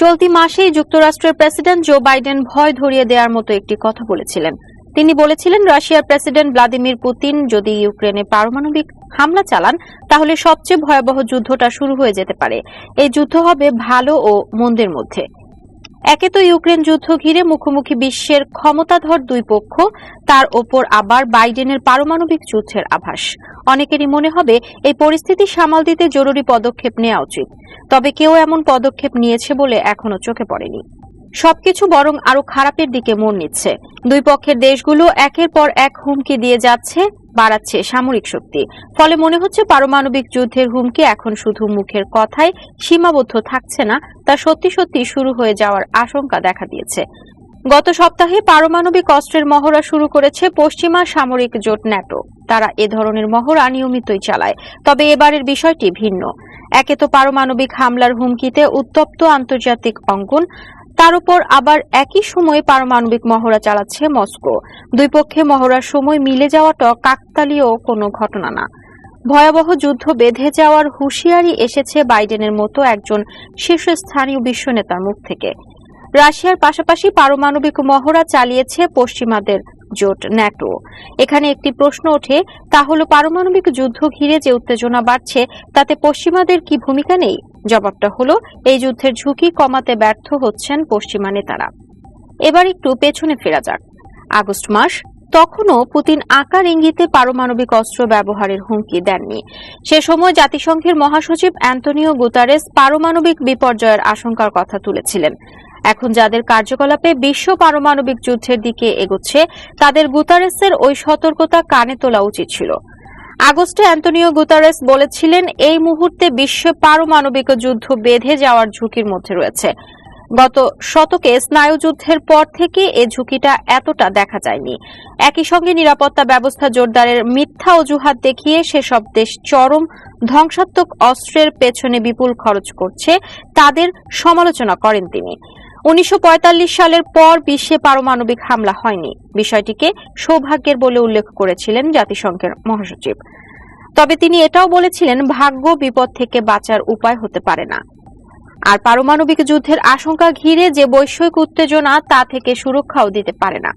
চলতি মাসেই যুক্তরাষ্ট্রের প্রেসিডেন্ট জো বাইডেন ভয় ধরিয়ে দেওয়ার মতো একটি কথা বলেছিলেন। তিনি বলেছিলেন, রাশিয়ার প্রেসিডেন্ট ভ্লাদিমির পুতিন যদি ইউক্রেনে পারমাণবিক হামলা চালান, তাহলে সবচেয়ে ভয়াবহ যুদ্ধটা শুরু হয়ে যেতে পারে। এই যুদ্ধ হবে ভালো ও মন্দের মধ্যে। একে তো ইউক্রেন যুদ্ধ ঘিরে মুখোমুখি বিশ্বের ক্ষমতাধর দুই পক্ষ, তার ওপর আবার বাইডেনের পারমাণবিক যুদ্ধের আভাস। অনেকেরই মনে হবে, এই পরিস্থিতি সামাল দিতে জরুরি পদক্ষেপ নেওয়া উচিত। তবে কেউ এমন পদক্ষেপ নিয়েছে বলে এখনও চোখে পড়েনি। সবকিছু বরং আরও খারাপের দিকে মন নিচ্ছে। দুই পক্ষের দেশগুলো একের পর এক হুমকি দিয়ে যাচ্ছে, বাড়াচ্ছে সামরিক শক্তি। ফলে মনে হচ্ছে পারমাণবিক যুদ্ধের হুমকি এখন শুধু মুখের কথায় সীমাবদ্ধ থাকছে না, তা সত্যি সত্যি শুরু হয়ে যাওয়ার আশঙ্কা দেখা দিয়েছে। গত সপ্তাহে পারমাণবিক অস্ত্রের মহড়া শুরু করেছে পশ্চিমা সামরিক জোট ন্যাটো। তারা এ ধরনের মহড়া নিয়মিতই চালায়, তবে এবারের বিষয়টি ভিন্ন। একে তো পারমাণবিক হামলার হুমকিতে উত্তপ্ত আন্তর্জাতিক অঙ্গন তার উপর আবার একই সময়ে পারমাণবিক মহড়া চালাচ্ছে মস্কো। দুই পক্ষে মহড়ার সময় মিলে যাওয়াটা কাকতালীয় কোনো ঘটনা না। ভয়াবহ যুদ্ধ বেঁধে যাওয়ার হুঁশিয়ারি এসেছে বাইডেনের মতো একজন শীর্ষস্থানীয় বিশ্ব নেতার মুখ থেকে। রাশিয়ার পাশাপাশি পারমাণবিক মহড়া চালিয়েছে পশ্চিমাদের জোট ন্যাটো। এখানে একটি প্রশ্ন ওঠে তা হল পারমাণবিক যুদ্ধ ঘিরে যে উত্তেজনা বাড়ছে, তাতে পশ্চিমাদের কি ভূমিকা নেই? জবাবটা হলো, এই যুদ্ধের ঝুঁকি কমাতে ব্যর্থ হচ্ছেন পশ্চিমা নেতারা। এবার একটু পেছনে ফেরা যাক। আগস্ট মাস, তখনও পুতিন আকার ইঙ্গিতে পারমাণবিক অস্ত্র ব্যবহারের হুমকি দেননি। সে সময় জাতিসংঘের মহাসচিব অ্যান্টনিও গুতারেস পারমাণবিক বিপর্যয়ের আশঙ্কার কথা তুলেছিলেন। এখন যাদের কার্যকলাপে বিশ্ব পারমাণবিক যুদ্ধের দিকে এগোচ্ছে, তাদের গুতারেসের ওই সতর্কতা কানে তোলা উচিত ছিল। আগস্টে অ্যান্টনিও গুতারেস বলেছিলেন, এই মুহূর্তে বিশ্বে পারমাণবিক যুদ্ধ বেঁধে যাওয়ার ঝুঁকির মধ্যে রয়েছে। গত শতকে স্নায়ুযুদ্ধের পর থেকে এ ঝুঁকিটা এতটা দেখা যায়নি। একই সঙ্গে নিরাপত্তা ব্যবস্থা জোরদারের মিথ্যা অজুহাত দেখিয়ে সেসব দেশ চরম ধ্বংসাত্মক অস্ত্রের পেছনে বিপুল খরচ করছে, তাদের সমালোচনা করেন তিনি। উনিশশো পঁয়তাল্লিশ সালের পর বিশ্বে পারমাণবিক হামলা হয়নি। বিষয়টিকে সৌভাগ্যের বলে উল্লেখ করেছিলেন জাতিসংঘের মহাসচিব। তবে তিনি এটাও বলেছিলেন, ভাগ্য বিপদ থেকে বাঁচার উপায় হতে পারে না। আর পারমাণবিক যুদ্ধের আশঙ্কা ঘিরে যে বৈষয়িক উত্তেজনা তা থেকে সুরক্ষাও দিতে পারে না।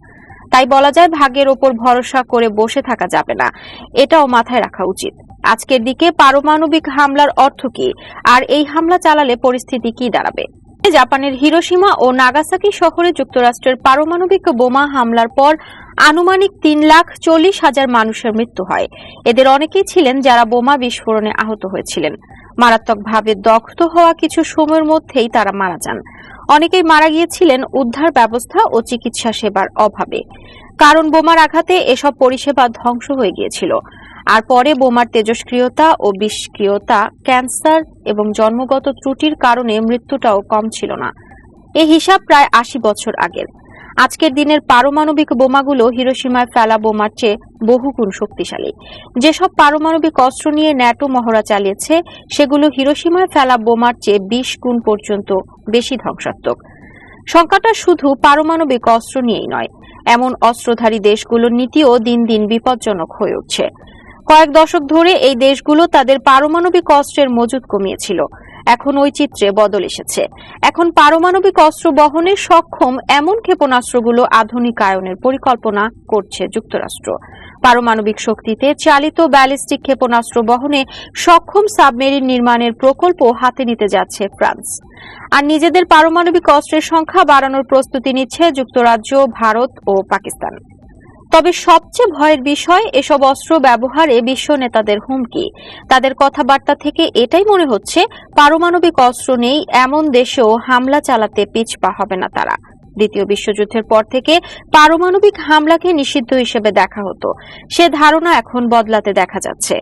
তাই বলা যায়, ভাগ্যের ওপর ভরসা করে বসে থাকা যাবে না। এটাও মাথায় রাখা উচিত। আজকের দিকে পারমাণবিক হামলার অর্থ কি? আর এই হামলা চালালে পরিস্থিতি কি দাঁড়াবে? জাপানের হিরোসীমা ও নাগাসাকি শহরে যুক্তরাষ্ট্রের পারমাণবিক বোমা হামলার পর আনুমানিক তিন লাখ চল্লিশ হাজার মানুষের মৃত্যু হয়। এদের অনেকেই ছিলেন যারা বোমা বিস্ফোরণে আহত হয়েছিলেন। মারাত্মকভাবে দগ্ধ হওয়া কিছু সময়ের মধ্যেই তারা মারা যান। অনেকেই মারা গিয়েছিলেন উদ্ধার ব্যবস্থা ও চিকিৎসা সেবার অভাবে। কারণ বোমার আঘাতে এসব পরিষেবা ধ্বংস হয়ে গিয়েছিল। আর পরে বোমার তেজস্ক্রিয়তা ও বিষক্রিয়তা, ক্যান্সার এবং জন্মগত ত্রুটির কারণে মৃত্যুটাও কম ছিল না। এ হিসাব প্রায় আশি বছর আগের। আজকের দিনের পারমাণবিক বোমাগুলো হিরোসীমায় ফেলা বোমার চেয়ে বহুগুণ শক্তিশালী। যেসব পারমাণবিক অস্ত্র নিয়ে ন্যাটো মহড়া চালিয়েছে, সেগুলো হিরোসীমায় ফেলা বোমার চেয়ে বিশ গুণ পর্যন্ত বেশি ধ্বংসাত্মক। সংখ্যাটা শুধু পারমাণবিক অস্ত্র নিয়েই নয়, এমন অস্ত্রধারী দেশগুলোর নীতিও দিন দিন বিপজ্জনক হয়ে উঠছে। কয়েক দশক ধরে এই দেশগুলো তাদের পারমাণবিক অস্ত্রের মজুদ কমিয়েছিল। এখন ওই চিত্রে বদল এসেছে। এখন পারমাণবিক অস্ত্র বহনে সক্ষম এমন ক্ষেপণাস্ত্রগুলো আধুনিকায়নের পরিকল্পনা করছে যুক্তরাষ্ট্র। পারমাণবিক শক্তিতে চালিত ব্যালিস্টিক ক্ষেপণাস্ত্র বহনে সক্ষম সাবমেরিন নির্মাণের প্রকল্প হাতে নিতে যাচ্ছে ফ্রান্স। আর নিজেদের পারমাণবিক অস্ত্রের সংখ্যা বাড়ানোর প্রস্তুতি নিচ্ছে যুক্তরাজ্য, ভারত ও পাকিস্তান। তবে সবচেয়ে ভয়ের বিষয় এসব অস্ত্র ব্যবহারে বিশ্ব নেতাদের হুমকি। তাদের কথাবার্তা থেকে এটাই মনে হচ্ছে, পারমাণবিক অস্ত্র নেই, এমন দেশেও হামলা চালাতে পিছপা হবে না তারা। দ্বিতীয় বিশ্বযুদ্ধের পর থেকে পারমাণবিক হামলাকে নিষিদ্ধ হিসেবে দেখা হতো। সে ধারণা এখন বদলাতে দেখা যাচ্ছে।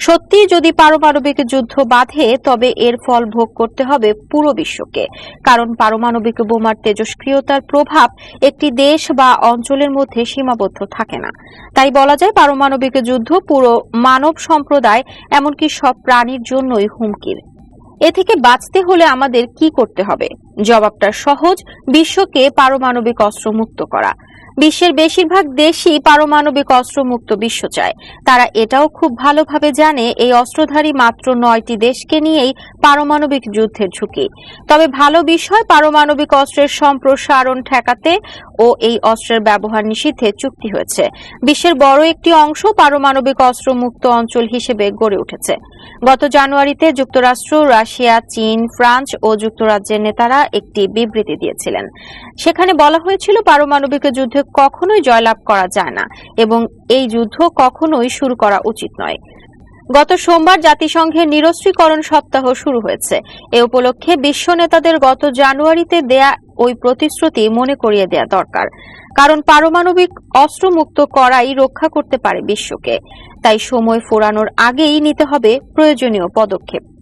সত্যি যদি পারমাণবিক যুদ্ধ বাধে, তবে এর ফল ভোগ করতে হবে পুরো বিশ্বকে। কারণ পারমাণবিক বোমার তেজস্ক্রিয়তার প্রভাব একটি দেশ বা অঞ্চলের মধ্যে সীমাবদ্ধ থাকে না। তাই বলা যায় পারমাণবিক যুদ্ধ পুরো মানব সম্প্রদায়, এমনকি সব প্রাণীর জন্যই হুমকির। এ থেকে বাঁচতে হলে আমাদের কি করতে হবে? জবাবটা সহজ, বিশ্বকে পারমাণবিক অস্ত্র মুক্ত করা। বিশ্বের বেশিরভাগ দেশই পারমাণবিক অস্ত্রমুক্ত বিশ্ব চায়। তারা এটাও খুব ভালোভাবে জানে, এই অস্ত্রধারী মাত্র নয়টি দেশকে নিয়েই পারমাণবিক যুদ্ধের ঝুঁকি। তবে ভালো বিষয়, পারমাণবিক অস্ত্রের সম্প্রসারণ ঠেকাতে ও এই অস্ত্রের ব্যবহার নিষিদ্ধে চুক্তি হয়েছে। বিশ্বের বড় একটি অংশ পারমাণবিক অস্ত্রমুক্ত অঞ্চল হিসেবে গড়ে উঠেছে। গত জানুয়ারিতে যুক্তরাষ্ট্র, রাশিয়া, চীন, ফ্রান্স ও যুক্তরাজ্যের নেতারা একটি বিবৃতি দিয়েছিলেন। সেখানে বলা হয়েছিল, পারমাণবিক যুদ্ধে কখনোই জয়লাভ করা যায় না এবং এই যুদ্ধ কখনোই শুরু করা উচিত নয়। গত সোমবার জাতিসংঘের নিরস্ত্রীকরণ সপ্তাহ শুরু হয়েছে। এ উপলক্ষে বিশ্ব নেতাদের গত জানুয়ারিতে দেয়া ওই প্রতিশ্রুতি মনে করিয়ে দেয়া দরকার। কারণ পারমাণবিক অস্ত্রমুক্ত করাই রক্ষা করতে পারে বিশ্বকে। তাই সময় ফোরানোর আগেই নিতে হবে প্রয়োজনীয় পদক্ষেপ।